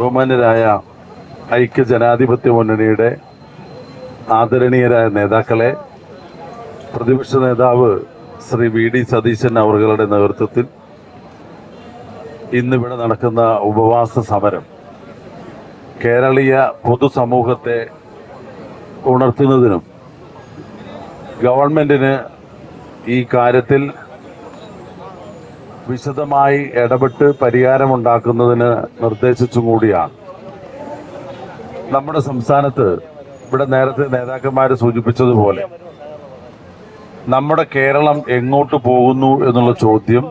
ബഹുമാന്യരായ ഐക്യ ജനാധിപത്യ മുന്നണിയുടെ ആദരണീയരായ നേതാക്കളെ പ്രതിപക്ഷ നേതാവ് ശ്രീ വി ഡി സതീശൻ അവറുകളുടെ നേതൃത്വത്തിൽ ഇന്നിവിടെ നടക്കുന്ന ഉപവാസ സമരം കേരളീയ പൊതുസമൂഹത്തെ ഉണർത്തുന്നതിനും ഗവൺമെന്റിന് ഈ കാര്യത്തിൽ വിശദമായി ഇടപെട്ട് പരിഹാരമുണ്ടാക്കുന്നതിന് നിർദ്ദേശിച്ചും കൂടിയാണ്. നമ്മുടെ സംസ്ഥാനത്ത് ഇവിടെ നേരത്തെ നേതാക്കന്മാർ സൂചിപ്പിച്ചതുപോലെ നമ്മുടെ കേരളം എങ്ങോട്ട് പോകുന്നു എന്നുള്ള ചോദ്യം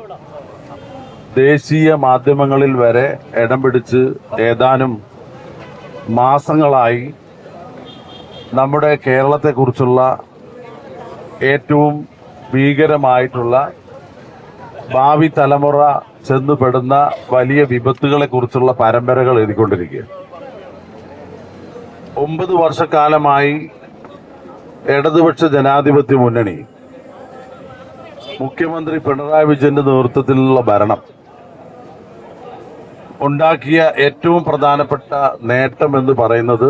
ദേശീയ മാധ്യമങ്ങളിൽ വരെ ഇടം പിടിച്ച് ഏതാനും മാസങ്ങളായി നമ്മുടെ കേരളത്തെക്കുറിച്ചുള്ള ഏറ്റവും ഭീകരമായിട്ടുള്ള ഭാവി തലമുറ ചെന്നുപെടുന്ന വലിയ വിപത്തുകളെ കുറിച്ചുള്ള പരമ്പരകൾ എഴുതിക്കൊണ്ടിരിക്കുക. ഒമ്പത് വർഷക്കാലമായി ഇടതുപക്ഷ ജനാധിപത്യ മുന്നണി മുഖ്യമന്ത്രി പിണറായി വിജയന്റെ നേതൃത്വത്തിലുള്ള ഭരണം ഉണ്ടാക്കിയ ഏറ്റവും പ്രധാനപ്പെട്ട നേട്ടം എന്ന് പറയുന്നത്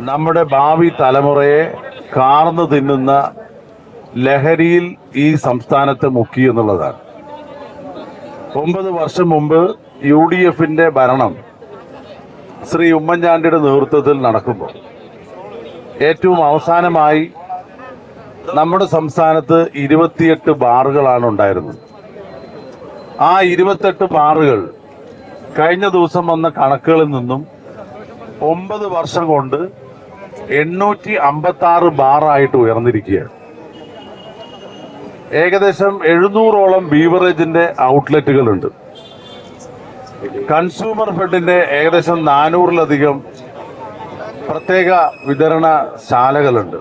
നമ്മുടെ ഭാവി തലമുറയെ കാർന്നു തിന്നുന്ന ലഹരിയിൽ ഈ സംസ്ഥാനത്ത് മുക്കി എന്നുള്ളതാണ്. ഒമ്പത് വർഷം മുമ്പ് യു ഡി എഫിന്റെ ഭരണം ശ്രീ ഉമ്മൻചാണ്ടിയുടെ നേതൃത്വത്തിൽ നടക്കുമ്പോൾ ഏറ്റവും അവസാനമായി നമ്മുടെ സംസ്ഥാനത്ത് ഇരുപത്തിയെട്ട് ബാറുകളാണ് ഉണ്ടായിരുന്നത്. ആ ഇരുപത്തെട്ട് ബാറുകൾ കഴിഞ്ഞ ദിവസം വന്ന കണക്കുകളിൽ നിന്നും ഒമ്പത് വർഷം കൊണ്ട് എണ്ണൂറ്റി അമ്പത്തി ആറ് ബാറായിട്ട് ഉയർന്നിരിക്കുകയാണ്. ഏകദേശം എഴുന്നൂറോളം ബീവറേജിന്റെ ഔട്ട്ലെറ്റുകൾ ഉണ്ട് കൺസ്യൂമർ ഫെഡിന്റെ ഏകദേശം നാനൂറിലധികം പ്രത്യേക വിതരണ ശാലകളുണ്ട്.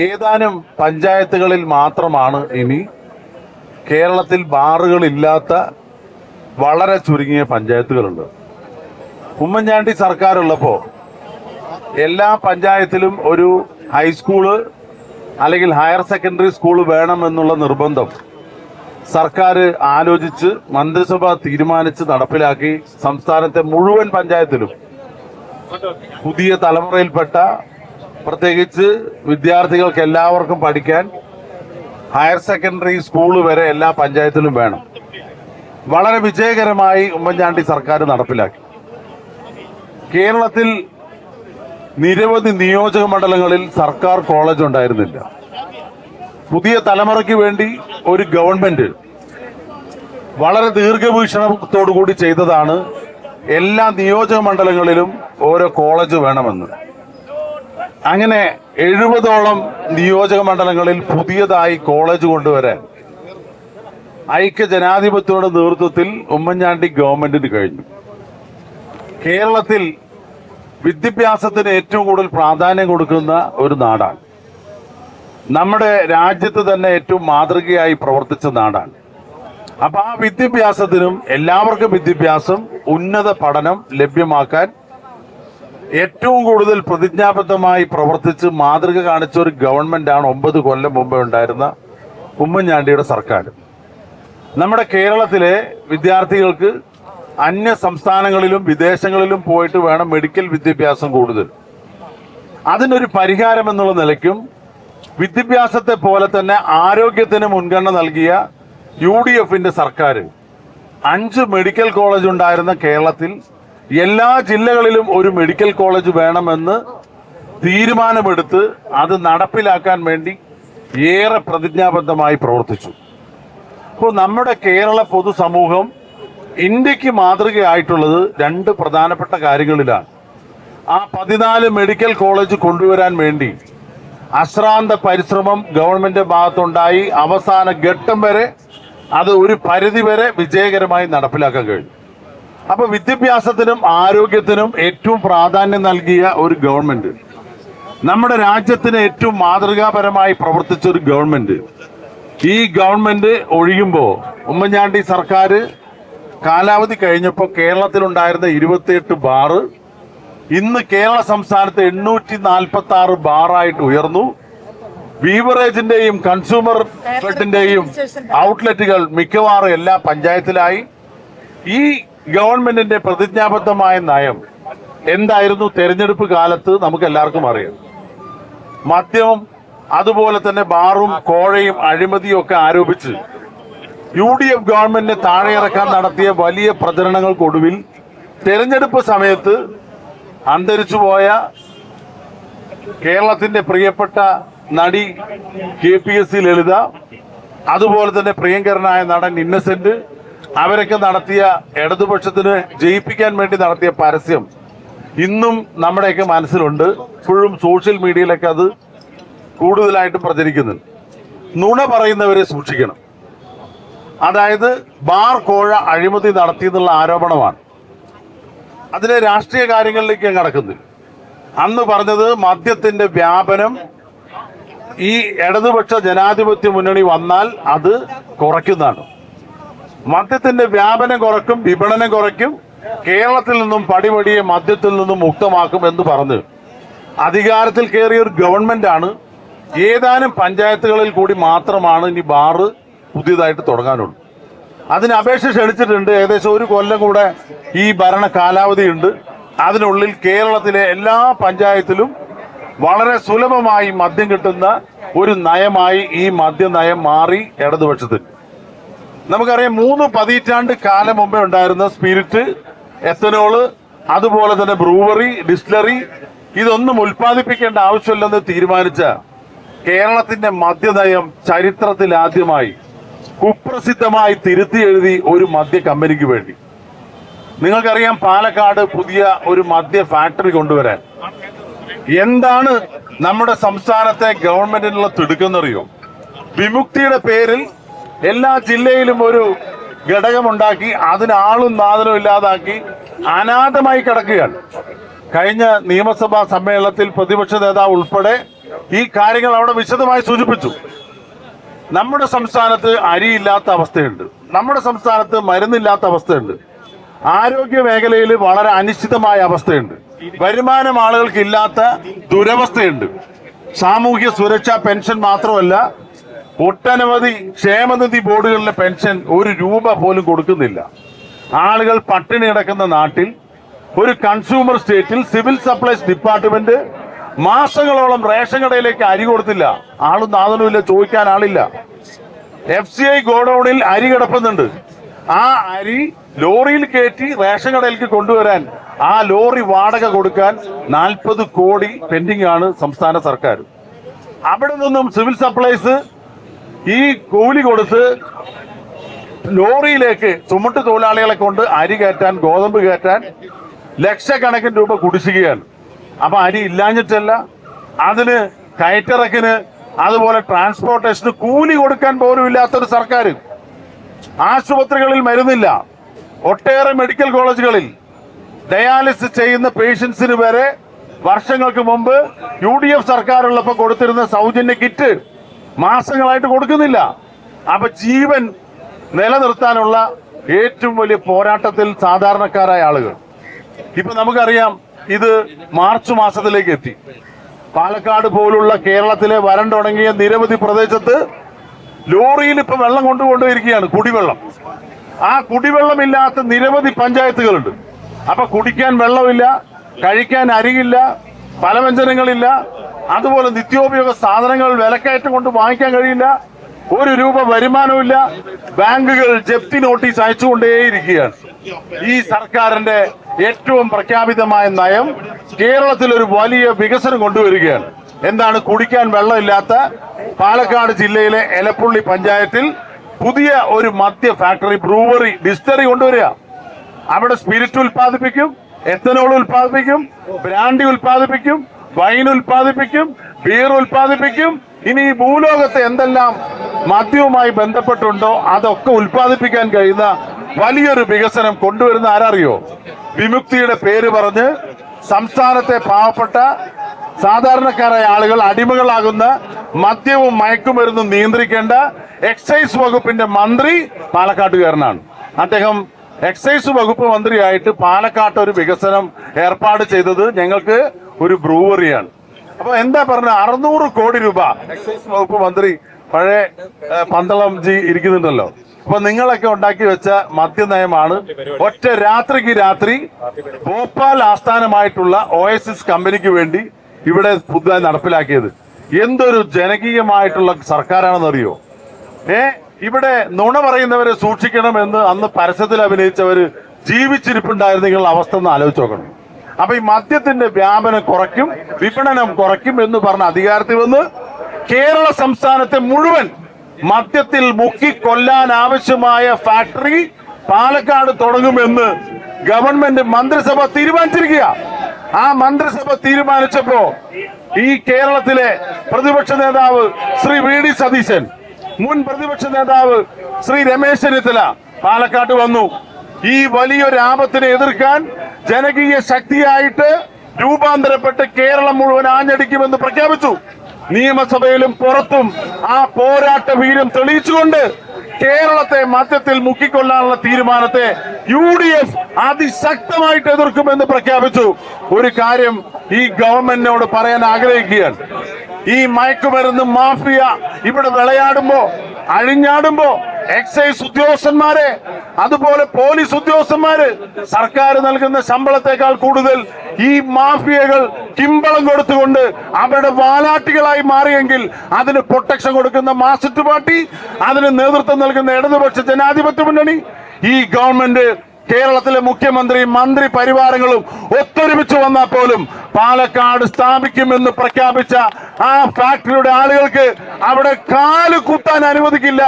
ഏതാനും പഞ്ചായത്തുകളിൽ മാത്രമാണ് ഇനി കേരളത്തിൽ ബാറുകളില്ലാത്ത വളരെ ചുരുങ്ങിയ പഞ്ചായത്തുകളുണ്ട്. ഉമ്മൻചാണ്ടി സർക്കാരുള്ളപ്പോ എല്ലാ പഞ്ചായത്തിലും ഒരു ഹൈസ്കൂൾ അല്ലെങ്കിൽ ഹയർ സെക്കൻഡറി സ്കൂൾ വേണമെന്നുള്ള നിർബന്ധം സർക്കാർ ആലോചിച്ച് മന്ത്രിസഭ തീരുമാനിച്ച് നടപ്പിലാക്കി സംസ്ഥാനത്തെ മുഴുവൻ പഞ്ചായത്തിലും പുതിയ തലമുറയിൽപ്പെട്ട പ്രത്യേകിച്ച് വിദ്യാർത്ഥികൾക്ക് എല്ലാവർക്കും പഠിക്കാൻ ഹയർ സെക്കൻഡറി സ്കൂൾ വരെ എല്ലാ പഞ്ചായത്തിലും വേണം. വളരെ വിജയകരമായി ഉമ്മൻചാണ്ടി സർക്കാർ നടപ്പിലാക്കി. കേരളത്തിൽ നിരവധി നിയോജക മണ്ഡലങ്ങളിൽ സർക്കാർ കോളേജ് ഉണ്ടായിരുന്നില്ല. പുതിയ തലമുറയ്ക്ക് വേണ്ടി ഒരു ഗവൺമെന്റ് വളരെ ദീർഘവീക്ഷണത്തോടു കൂടി ചെയ്തതാണ് എല്ലാ നിയോജക മണ്ഡലങ്ങളിലും ഓരോ കോളേജ് വേണമെന്ന്. അങ്ങനെ എഴുപതോളം നിയോജക മണ്ഡലങ്ങളിൽ പുതിയതായി കോളേജ് കൊണ്ടുവരാൻ ഐക്യ ജനാധിപത്യയുടെ നേതൃത്വത്തിൽ ഉമ്മൻചാണ്ടി ഗവൺമെന്റിന് കഴിഞ്ഞു. കേരളത്തിൽ വിദ്യാഭ്യാസത്തിന് ഏറ്റവും കൂടുതൽ പ്രാധാന്യം കൊടുക്കുന്ന ഒരു നാടാണ്. നമ്മുടെ രാജ്യത്ത് തന്നെ ഏറ്റവും മാതൃകയായി പ്രവർത്തിച്ച നാടാണ്. അപ്പൊ ആ വിദ്യാഭ്യാസത്തിനും എല്ലാവർക്കും വിദ്യാഭ്യാസം ഉന്നത പഠനം ലഭ്യമാക്കാൻ ഏറ്റവും കൂടുതൽ പ്രതിജ്ഞാബദ്ധമായി പ്രവർത്തിച്ച് മാതൃക കാണിച്ച ഒരു ഗവൺമെന്റാണ് ഒമ്പത് കൊല്ലം മുമ്പ് ഉണ്ടായിരുന്ന ഉമ്മൻചാണ്ടിയുടെ സർക്കാർ നമ്മുടെ കേരളത്തിലെ വിദ്യാർത്ഥികൾക്ക് അന്യ സംസ്ഥാനങ്ങളിലും വിദേശങ്ങളിലും പോയിട്ട് വേണം മെഡിക്കൽ വിദ്യാഭ്യാസം കൂടുതൽ. അതിനൊരു പരിഹാരം എന്നുള്ള നിലയ്ക്കും വിദ്യാഭ്യാസത്തെ പോലെ തന്നെ ആരോഗ്യത്തിന് മുൻഗണന നൽകിയ യു ഡി എഫിന്റെ സർക്കാർ അഞ്ച് മെഡിക്കൽ കോളേജ് ഉണ്ടായിരുന്ന കേരളത്തിൽ എല്ലാ ജില്ലകളിലും ഒരു മെഡിക്കൽ കോളേജ് വേണമെന്ന് തീരുമാനമെടുത്ത് അത് നടപ്പിലാക്കാൻ വേണ്ടി ഏറെ പ്രതിജ്ഞാബദ്ധമായി പ്രവർത്തിച്ചു. അപ്പോൾ നമ്മുടെ കേരള പൊതുസമൂഹം ഇന്ത്യയ്ക്ക് മാതൃകയായിട്ടുള്ളത് രണ്ട് പ്രധാനപ്പെട്ട കാര്യങ്ങളിലാണ്. ആ പതിനാല് മെഡിക്കൽ കോളേജ് കൊണ്ടുവരാൻ വേണ്ടി അശ്രാന്ത പരിശ്രമം ഗവൺമെന്റ് ഭാഗത്തുണ്ടായി. അവസാന ഘട്ടം വരെ അത് ഒരു പരിധി വരെ വിജയകരമായി നടപ്പിലാക്കാൻ കഴിഞ്ഞു. അപ്പൊ വിദ്യാഭ്യാസത്തിനും ആരോഗ്യത്തിനും ഏറ്റവും പ്രാധാന്യം നൽകിയ ഒരു ഗവൺമെന്റ്. നമ്മുടെ രാജ്യത്തിന് ഏറ്റവും മാതൃകാപരമായി പ്രവർത്തിച്ച ഒരു ഗവൺമെന്റ്. ഈ ഗവൺമെന്റ് ഒഴിയുമ്പോൾ ഉമ്മൻചാണ്ടി സർക്കാർ കാലാവധി കഴിഞ്ഞപ്പോൾ കേരളത്തിലുണ്ടായിരുന്ന ഇരുപത്തിയെട്ട് ബാറ് ഇന്ന് കേരള സംസ്ഥാനത്ത് എണ്ണൂറ്റി നാൽപ്പത്തി ആറ് ബാറായിട്ട് ഉയർന്നു. ബീവറേജിന്റെയും കൺസ്യൂമർ ഫെഡിന്റെയും ഔട്ട്ലെറ്റുകൾ മിക്കവാറും എല്ലാ പഞ്ചായത്തിലായി. ഈ ഗവൺമെന്റിന്റെ പ്രതിജ്ഞാബദ്ധമായ നയം എന്തായിരുന്നു തെരഞ്ഞെടുപ്പ് കാലത്ത് നമുക്ക് എല്ലാവർക്കും അറിയാം. മദ്യവും അതുപോലെ തന്നെ ബാറും കോഴയും അഴിമതിയും ഒക്കെ ആരോപിച്ച് യു ഡി എഫ് ഗവൺമെന്റിനെ താഴെയിറക്കാൻ നടത്തിയ വലിയ പ്രചരണങ്ങൾക്കൊടുവിൽ തെരഞ്ഞെടുപ്പ് സമയത്ത് അന്തരിച്ചുപോയ കേരളത്തിന്റെ പ്രിയപ്പെട്ട നടി K P S C Lalitha അതുപോലെ തന്നെ പ്രിയങ്കരനായ നടൻ ഇന്നസെന്റ് അവരൊക്കെ നടത്തിയ ഇടതുപക്ഷത്തിന് ജയിപ്പിക്കാൻ വേണ്ടി നടത്തിയ പരസ്യം ഇന്നും നമ്മുടെയൊക്കെ മനസ്സിലുണ്ട്. ഇപ്പോഴും സോഷ്യൽ മീഡിയയിലൊക്കെ അത് കൂടുതലായിട്ടും പ്രചരിക്കുന്നുണ്ട്. നുണ പറയുന്നവരെ സൂക്ഷിക്കണം. അതായത് ബാർ കോഴ അഴിമതി നടത്തി എന്നുള്ള ആരോപണമാണ്. അതിലെ രാഷ്ട്രീയ കാര്യങ്ങളിലേക്ക് കടക്കുന്നില്ല അന്ന് പറഞ്ഞത് മദ്യത്തിന്റെ വ്യാപനം ഈ ഇടതുപക്ഷ ജനാധിപത്യ മുന്നണി വന്നാൽ അത് കുറയ്ക്കുന്നതാണ്. മദ്യത്തിന്റെ വ്യാപനം കുറയ്ക്കും വിപണനം കുറയ്ക്കും കേരളത്തിൽ നിന്നും പടിപടിയെ മദ്യത്തിൽ നിന്നും മുക്തമാക്കും എന്ന് പറഞ്ഞ് അധികാരത്തിൽ കയറിയ ഒരു ഗവൺമെന്റ് ആണ് ഏതാനും പഞ്ചായത്തുകളിൽ കൂടി മാത്രമാണ് ഇനി ബാറ് പുതിയതായിട്ട് തുടങ്ങാനുണ്ട്. അതിന് അപേക്ഷ ക്ഷണിച്ചിട്ടുണ്ട്. ഏകദേശം ഒരു കൊല്ലം കൂടെ ഈ ഭരണ കാലാവധിയുണ്ട് അതിനുള്ളിൽ കേരളത്തിലെ എല്ലാ പഞ്ചായത്തിലും വളരെ സുലഭമായി മദ്യം കിട്ടുന്ന ഒരു നയമായി ഈ മദ്യനയം മാറി ഇടതുപക്ഷത്തിൽ. നമുക്കറിയാം മൂന്ന് പതിറ്റാണ്ട് കാലം മുമ്പേ ഉണ്ടായിരുന്ന സ്പിരിറ്റ് എത്തനോൾ അതുപോലെ തന്നെ ബ്രൂവറി ഡിസ്റ്റിലറി ഇതൊന്നും ഉൽപ്പാദിപ്പിക്കേണ്ട ആവശ്യമില്ലെന്ന് തീരുമാനിച്ച കേരളത്തിന്റെ മദ്യനയം ചരിത്രത്തിൽ ആദ്യമായി കുപ്രസിദ്ധമായി തിരുത്തി എഴുതി ഒരു മദ്യ കമ്പനിക്ക് വേണ്ടി. നിങ്ങൾക്കറിയാം പാലക്കാട് പുതിയ ഒരു മദ്യ ഫാക്ടറി കൊണ്ടുവരാൻ. എന്താണ് നമ്മുടെ സംസ്ഥാനത്തെ ഗവൺമെന്റിനുള്ള തിടുക്കെന്നറിയോ? വിമുക്തിയുടെ പേരിൽ എല്ലാ ജില്ലയിലും ഒരു ഘടകമുണ്ടാക്കി അതിനാളും നാദനും ഇല്ലാതാക്കി അനാഥമായി കിടക്കുകയാണ്. കഴിഞ്ഞ നിയമസഭാ സമ്മേളനത്തിൽ പ്രതിപക്ഷ നേതാവ് ഉൾപ്പെടെ ഈ കാര്യങ്ങൾ അവിടെ വിശദമായി സൂചിപ്പിച്ചു. നമ്മുടെ സംസ്ഥാനത്ത് അരിയില്ലാത്ത അവസ്ഥയുണ്ട്. നമ്മുടെ സംസ്ഥാനത്ത് മരുന്നില്ലാത്ത അവസ്ഥയുണ്ട്. ആരോഗ്യ മേഖലയിൽ വളരെ അനിശ്ചിതമായ അവസ്ഥയുണ്ട്. വരുമാനം ആളുകൾക്ക് ഇല്ലാത്ത ദുരവസ്ഥയുണ്ട്. സാമൂഹ്യ സുരക്ഷാ പെൻഷൻ മാത്രമല്ല ഒട്ടനവധി ക്ഷേമനിധി ബോർഡുകളിലെ പെൻഷൻ ഒരു രൂപ പോലും കൊടുക്കുന്നില്ല. ആളുകൾ പട്ടിണി കിടക്കുന്ന നാട്ടിൽ ഒരു കൺസ്യൂമർ സ്റ്റേറ്റിൽ സിവിൽ സപ്ലൈസ് ഡിപ്പാർട്ട്മെന്റ് മാസങ്ങളോളം റേഷൻ കടയിലേക്ക് അരി കൊടുത്തില്ല. ആളും നാദനുമില്ല ചോദിക്കാൻ ആളില്ല. എഫ് സി ഐ ഗോഡൌണിൽ അരി കിടപ്പുന്നുണ്ട്. ആ അരി ലോറിയിൽ കയറ്റി റേഷൻ കടയിലേക്ക് കൊണ്ടുവരാൻ ആ ലോറി വാടക കൊടുക്കാൻ നാൽപ്പത് കോടി പെൻഡിംഗ് ആണ് സംസ്ഥാന സർക്കാർ. അവിടെ നിന്നും സിവിൽ സപ്ലൈസ് ഈ കൂലി കൊടുത്ത് ലോറിയിലേക്ക് ചുമട്ട് തൊഴിലാളികളെ കൊണ്ട് അരി കയറ്റാൻ ഗോതമ്പ് കയറ്റാൻ ലക്ഷക്കണക്കിന് രൂപ കുടിശ്ശികയാണ്. അപ്പൊ അരി ഇല്ലാഞ്ഞിട്ടല്ല. അതിന് കയറ്റിറക്കിന് അതുപോലെ ട്രാൻസ്പോർട്ടേഷന് കൂലി കൊടുക്കാൻ പോലും ഇല്ലാത്തൊരു സർക്കാർ. ആശുപത്രികളിൽ മരുന്നില്ല. ഒട്ടേറെ മെഡിക്കൽ കോളേജുകളിൽ ഡയാലിസിസ് ചെയ്യുന്ന പേഷ്യൻസിന് വരെ വർഷങ്ങൾക്ക് മുമ്പ് യു ഡി എഫ് സർക്കാരുള്ളപ്പോൾ കൊടുത്തിരുന്ന സൗജന്യ കിറ്റ് മാസങ്ങളായിട്ട് കൊടുക്കുന്നില്ല. അപ്പൊ ജീവൻ നിലനിർത്താനുള്ള ഏറ്റവും വലിയ പോരാട്ടത്തിൽ സാധാരണക്കാരായ ആളുകൾ. ഇപ്പൊ നമുക്കറിയാം ഇത് മാർച്ച് മാസത്തിലേക്ക് എത്തി. പാലക്കാട് പോലുള്ള കേരളത്തിലെ വരണ്ടുണങ്ങിയ നിരവധി പ്രദേശത്ത് ലോറിയിൽ ഇപ്പൊ വെള്ളം കൊണ്ടുകൊണ്ടിരിക്കുകയാണ് കുടിവെള്ളം. ആ കുടിവെള്ളമില്ലാത്ത നിരവധി പഞ്ചായത്തുകളുണ്ട്. അപ്പൊ കുടിക്കാൻ വെള്ളമില്ല കഴിക്കാൻ അരിയില്ല പലവ്യഞ്ജനങ്ങളില്ല അതുപോലെ നിത്യോപയോഗ സാധനങ്ങൾ വിലക്കയറ്റം കൊണ്ട് വാങ്ങിക്കാൻ കഴിയില്ല ഒരു രൂപ വരുമാനമില്ല ബാങ്കുകൾ ജപ്തി നോട്ടീസ് അയച്ചുകൊണ്ടേയിരിക്കുകയാണ്. ഈ സർക്കാരിന്റെ ഏറ്റവും പ്രഖ്യാപിതമായ നയം കേരളത്തിൽ ഒരു വലിയ വികസനം കൊണ്ടുവരികയാണ്. എന്താണ്? കുടിക്കാൻ വെള്ളമില്ലാത്ത പാലക്കാട് ജില്ലയിലെ എലപ്പുള്ളി പഞ്ചായത്തിൽ പുതിയ ഒരു മദ്യ ഫാക്ടറി ബ്രൂവറി ഡിസ്റ്ററി കൊണ്ടുവരിക. അവിടെ സ്പിരിറ്റ് ഉൽപ്പാദിപ്പിക്കും എത്തനോൾ ഉൽപ്പാദിപ്പിക്കും ബ്രാൻഡി ഉൽപ്പാദിപ്പിക്കും വൈൻ ഉൽപ്പാദിപ്പിക്കും ബീർ ഉൽപ്പാദിപ്പിക്കും. ഇനി ഭൂലോകത്ത് എന്തെല്ലാം മദ്യവുമായി ബന്ധപ്പെട്ടുണ്ടോ അതൊക്കെ ഉൽപ്പാദിപ്പിക്കാൻ കഴിയുന്ന വലിയൊരു വികസനം കൊണ്ടുവരുന്ന ആരറിയോ? വിമുക്തിയുടെ പേര് പറഞ്ഞ് സംസ്ഥാനത്തെ പാവപ്പെട്ട സാധാരണക്കാരായ ആളുകൾ അടിമകളാകുന്ന മദ്യവും മയക്കുമരുന്നും നിയന്ത്രിക്കേണ്ട എക്സൈസ് വകുപ്പിന്റെ മന്ത്രി പാലക്കാട്ടുകാരനാണ്. അദ്ദേഹം എക്സൈസ് വകുപ്പ് മന്ത്രിയായിട്ട് പാലക്കാട്ട് ഒരു വികസനം ഏർപ്പാട് ചെയ്തത് ഞങ്ങൾക്ക് ഒരു ബ്രൂവറിയാണ്. അപ്പൊ എന്താ പറഞ്ഞ അറുന്നൂറ് കോടി രൂപ എക്സൈസ് വകുപ്പ് മന്ത്രി പഴയ പന്തളം ജി ഇരിക്കുന്നുണ്ടല്ലോ. അപ്പൊ നിങ്ങളൊക്കെ ഉണ്ടാക്കി വെച്ച മദ്യനയമാണ്. ഒറ്റ രാത്രിക്ക് രാത്രി ഭോപ്പാൽ ആസ്ഥാനമായിട്ടുള്ള ഒ എസ് എസ് കമ്പനിക്ക് വേണ്ടി ഇവിടെ പുതുതായി നടപ്പിലാക്കിയത്. എന്തൊരു ജനകീയമായിട്ടുള്ള സർക്കാരാണെന്നറിയോ? ഏ ഇവിടെ നുണ പറയുന്നവരെ സൂക്ഷിക്കണം എന്ന് അന്ന് പരസ്യത്തിൽ അഭിനയിച്ചവര് ജീവിച്ചിരിപ്പുണ്ടായിരുന്നെങ്കിൽ അവസ്ഥ ഒന്ന് ആലോചിച്ച് നോക്കണം. അപ്പൊ ഈ മദ്യത്തിന്റെ വ്യാപനം കുറയ്ക്കും വിപണനം കുറയ്ക്കും എന്ന് പറഞ്ഞ അധികാരത്തിൽ വന്ന് കേരള സംസ്ഥാനത്തെ മുഴുവൻ മദ്യത്തിൽ മുക്കി കൊല്ലാൻ ആവശ്യമായ ഫാക്ടറി പാലക്കാട് തുടങ്ങുമെന്ന് ഗവൺമെന്റ് മന്ത്രിസഭ തീരുമാനിച്ചിരിക്കുക ആ മന്ത്രിസഭ തീരുമാനിച്ചപ്പോ ഈ കേരളത്തിലെ പ്രതിപക്ഷ നേതാവ് ശ്രീ വി ഡി സതീശൻ മുൻ പ്രതിപക്ഷ നേതാവ് ശ്രീ രമേശ് ചെന്നിത്തല പാലക്കാട് വന്നു. ഈ വലിയൊരു ആപത്തിനെ എതിർക്കാൻ ജനകീയ ശക്തിയായിട്ട് രൂപാന്തരപ്പെട്ട് കേരളം മുഴുവൻ ആഞ്ഞടിക്കുമെന്ന് പ്രഖ്യാപിച്ചു. നിയമസഭയിലും പുറത്തും ആ പോരാട്ട വീര്യം തെളിയിച്ചുകൊണ്ട് കേരളത്തെ മധ്യത്തിൽ മുക്കിക്കൊള്ളാനുള്ള തീരുമാനത്തെ യു ഡി എഫ് അതിശക്തമായിട്ട് എതിർക്കുമെന്ന് പ്രഖ്യാപിച്ചു. ഒരു കാര്യം ഈ ഗവൺമെന്റിനോട് പറയാൻ ആഗ്രഹിക്കുകയാണ്. ഈ മയക്കുമരുന്ന് മാഫിയ ഇവിടെ വിളയാടുമ്പോ അഴിഞ്ഞാടുമ്പോ എക്സൈസ് ഉദ്യോഗസ്ഥന്മാരെ അതുപോലെ പോലീസ് ഉദ്യോഗസ്ഥന്മാര് സർക്കാർ നൽകുന്ന ശമ്പളത്തെക്കാൾ കൂടുതൽ ഈ മാഫിയകൾ കിമ്പളം കൊടുത്തുകൊണ്ട് അവരുടെ വാലാട്ടികളായി മാറിയെങ്കിൽ അതിന് പ്രൊട്ടക്ഷൻ കൊടുക്കുന്ന മാർക്സിസ്റ്റ് പാർട്ടി അതിന് നേതൃത്വം നൽകുന്ന ഇടതുപക്ഷ ജനാധിപത്യ മുന്നണി ഈ ഗവൺമെന്റ് കേരളത്തിലെ മുഖ്യമന്ത്രി മന്ത്രി പരിവാരങ്ങളും ഒത്തൊരുമിച്ച് വന്നാൽ പോലും പാലക്കാട് സ്ഥാപിക്കുമെന്ന് പ്രഖ്യാപിച്ച ആ ഫാക്ടറിയുടെ ആളുകൾക്ക് അവിടെ കാൽ കുത്താൻ അനുവദിക്കില്ല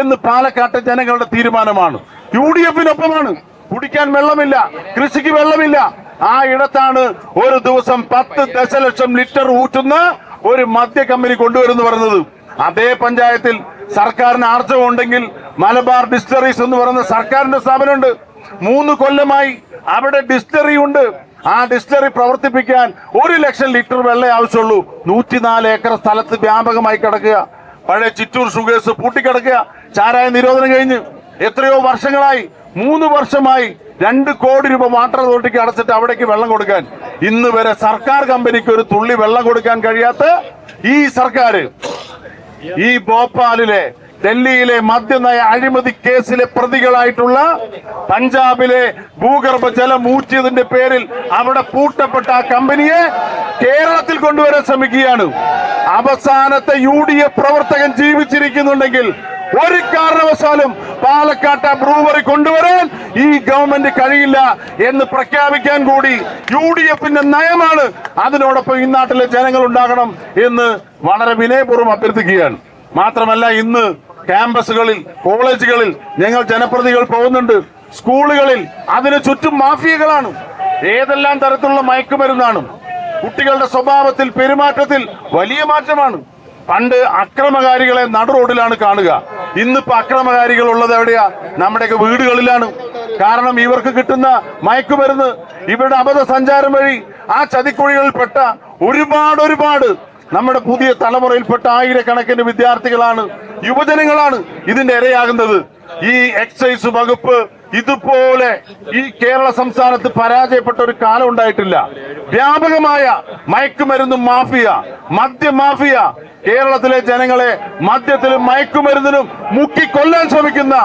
എന്ന് പാലക്കാട്ടെ ജനങ്ങളുടെ തീരുമാനമാണ്. യു ഡി എഫിനൊപ്പമാണ്. കുടിക്കാൻ വെള്ളമില്ല കൃഷിക്ക് വെള്ളമില്ല ആ ഇടത്താണ് ഒരു ദിവസം പത്ത് ദശലക്ഷം ലിറ്റർ ഊറ്റുന്ന ഒരു മദ്യ കമ്പനി കൊണ്ടുവരുന്നു പറഞ്ഞത്. അതേ പഞ്ചായത്തിൽ സർക്കാരിന് ആർജവം ഉണ്ടെങ്കിൽ മലബാർ ഡിസ്റ്ററീസ് എന്ന് പറയുന്ന സർക്കാരിന്റെ സ്ഥാപനമുണ്ട്. മൂന്ന് കൊല്ലമായി അവിടെ ഡിസ്റ്ററി ഉണ്ട്. ആ ഡിസ്റ്ററി പ്രവർത്തിപ്പിക്കാൻ ഒരു ലക്ഷം ലിറ്റർ വെള്ളം ആവശ്യമുള്ളൂ. നൂറ്റിനാല് ഏക്കർ സ്ഥലത്ത് വ്യാപകമായി കിടക്കുക. പഴയ ചിറ്റൂർ ഷുഗേഴ്സ് പൂട്ടിക്കിടക്കുക. ചാരായ നിരോധനം കഴിഞ്ഞ് എത്രയോ വർഷങ്ങളായി മൂന്ന് വർഷമായി രണ്ട് കോടി രൂപ വാട്ടർ അതോറിറ്റിക്ക് അടച്ചിട്ട് അവിടേക്ക് വെള്ളം കൊടുക്കാൻ. ഇന്ന് വരെ സർക്കാർ കമ്പനിക്ക് ഒരു തുള്ളി വെള്ളം കൊടുക്കാൻ കഴിയാത്ത ഈ സർക്കാർ ഈ ഭോപ്പാലിലെ ഡൽഹിയിലെ മദ്യനയ അഴിമതി കേസിലെ പ്രതികളായിട്ടുള്ള പഞ്ചാബിലെ ഭൂഗർഭ ജലം ഊറ്റിയതിന്റെ പേരിൽ അവിടെ പൂട്ടപ്പെട്ട ആ കമ്പനിയെ കേരളത്തിൽ കൊണ്ടുവരാൻ ശ്രമിക്കുകയാണ്. അവസാനത്തെ യു ഡി പ്രവർത്തകൻ ജീവിച്ചിരിക്കുന്നുണ്ടെങ്കിൽ ഒരു കാരണവശാലും പാലക്കാട്ട് ബ്രൂവറി കൊണ്ടുവരാൻ ഈ ഗവൺമെന്റ് കഴിയില്ല എന്ന് പ്രഖ്യാപിക്കാൻ കൂടി യു ഡി എഫിന്റെ നയമാണ്. അതിനോടൊപ്പം ഈ നാട്ടിലെ ജനങ്ങൾ ഉണ്ടാകണം എന്ന് വളരെ വിനയപൂർവം അഭ്യർത്ഥിക്കുകയാണ്. മാത്രമല്ല ഇന്ന് ക്യാമ്പസുകളിൽ കോളേജുകളിൽ ഞങ്ങൾ ജനപ്രതികൾ പോകുന്നുണ്ട്. സ്കൂളുകളിൽ അതിന് ചുറ്റും മാഫിയകളാണ്. ഏതെല്ലാം തരത്തിലുള്ള മയക്കുമരുന്നാണ്. കുട്ടികളുടെ സ്വഭാവത്തിൽ പെരുമാറ്റത്തിൽ വലിയ മാറ്റമാണ്. പണ്ട് അക്രമകാരികളെ നടു റോഡിലാണ് കാണുക. ഇന്നിപ്പോ അക്രമകാരികൾ ഉള്ളത് എവിടെയാ? നമ്മുടെയൊക്കെ വീടുകളിലാണ്. കാരണം ഇവർക്ക് കിട്ടുന്ന മയക്കുമരുന്ന് ഇവരുടെ അബദ്ധ സഞ്ചാരം വഴി ആ ചതിക്കുഴികളിൽപ്പെട്ട ഒരുപാട് ഒരുപാട് നമ്മുടെ പുതിയ തലമുറയിൽപ്പെട്ട ആയിരക്കണക്കിന് വിദ്യാർത്ഥികളാണ് യുവജനങ്ങളാണ് ഇതിന്റെ ഇരയാകുന്നത്. ഈ എക്സൈസ് വകുപ്പ് ഇതുപോലെ ഈ കേരള സംസ്ഥാനത്ത് പരാജയപ്പെട്ട ഒരു കാലം ഉണ്ടായിട്ടില്ല. വ്യാപകമായ മയക്കുമരുന്ന് മാഫിയ മദ്യ മാഫിയ കേരളത്തിലെ ജനങ്ങളെ മദ്യത്തിലും മയക്കുമരുന്നിനും മുക്കിക്കൊല്ലാൻ ശ്രമിക്കുന്ന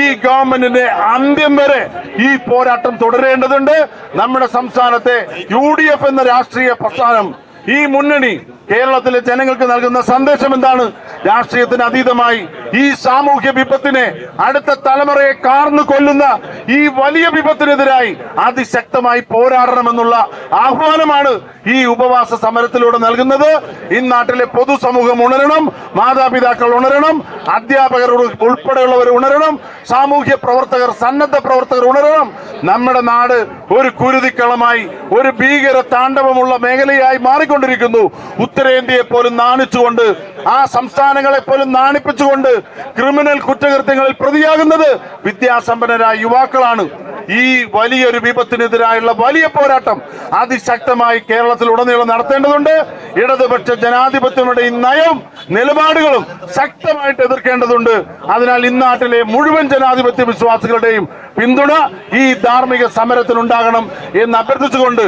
ഈ ഗവൺമെന്റിന്റെ അന്ത്യം വരെ ഈ പോരാട്ടം തുടരേണ്ടതുണ്ട്. നമ്മുടെ സംസ്ഥാനത്തെ യു എന്ന രാഷ്ട്രീയ പ്രസ്ഥാനം ഈ മുന്നണി കേരളത്തിലെ ജനങ്ങൾക്ക് നൽകുന്ന സന്ദേശം എന്താണ്? രാഷ്ട്രീയത്തിന് അതീതമായി ഈ സാമൂഹ്യ വിപത്തിനെ അടുത്ത തലമുറയെ കാർന്നു കൊല്ലുന്ന ഈ വലിയ വിപത്തിനെതിരായി അതിശക്തമായി പോരാടണമെന്നുള്ള ആഹ്വാനമാണ് ഈ ഉപവാസ സമരത്തിലൂടെ നൽകുന്നത്. ഈ നാട്ടിലെ പൊതുസമൂഹം ഉണരണം മാതാപിതാക്കൾ ഉണരണം അധ്യാപകർ ഉൾപ്പെടെയുള്ളവർ ഉണരണം സാമൂഹ്യ പ്രവർത്തകർ സന്നദ്ധ പ്രവർത്തകർ ഉണരണം. നമ്മുടെ നാട് ഒരു കുരുതിക്കളമായി ഒരു ഭീകര താണ്ഡവമുള്ള മേഖലയായി മാറിക്കൊണ്ടിരിക്കുന്നു. ഉത്തരേന്ത്യയെ പോലും നാണിച്ചുകൊണ്ട് ആ സംസ്ഥാനങ്ങളെ പോലും നാണിപ്പിച്ചുകൊണ്ട് ക്രിമിനൽ കുറ്റകൃത്യങ്ങളിൽ പ്രതിയാകുന്നത് വിദ്യാസമ്പന്നരായ യുവാക്കളാണ്. ഈ വലിയൊരു വിപത്തിനെതിരായുള്ള വലിയ പോരാട്ടം അതിശക്തമായി കേരളത്തിൽ ഉടനീളം നടത്തേണ്ടതുണ്ട്. ഇടതുപക്ഷ ജനാധിപത്യങ്ങളുടെ ഈ നയം നിലപാടുകളും ശക്തമായിട്ട് എതിർക്കേണ്ടതുണ്ട്. അതിനാൽ ഇന്നാട്ടിലെ മുഴുവൻ ജനാധിപത്യ വിശ്വാസികളുടെയും പിന്തുണ ഈ ധാർമ്മിക സമരത്തിനുണ്ടാകണം എന്ന് അഭ്യർത്ഥിച്ചുകൊണ്ട്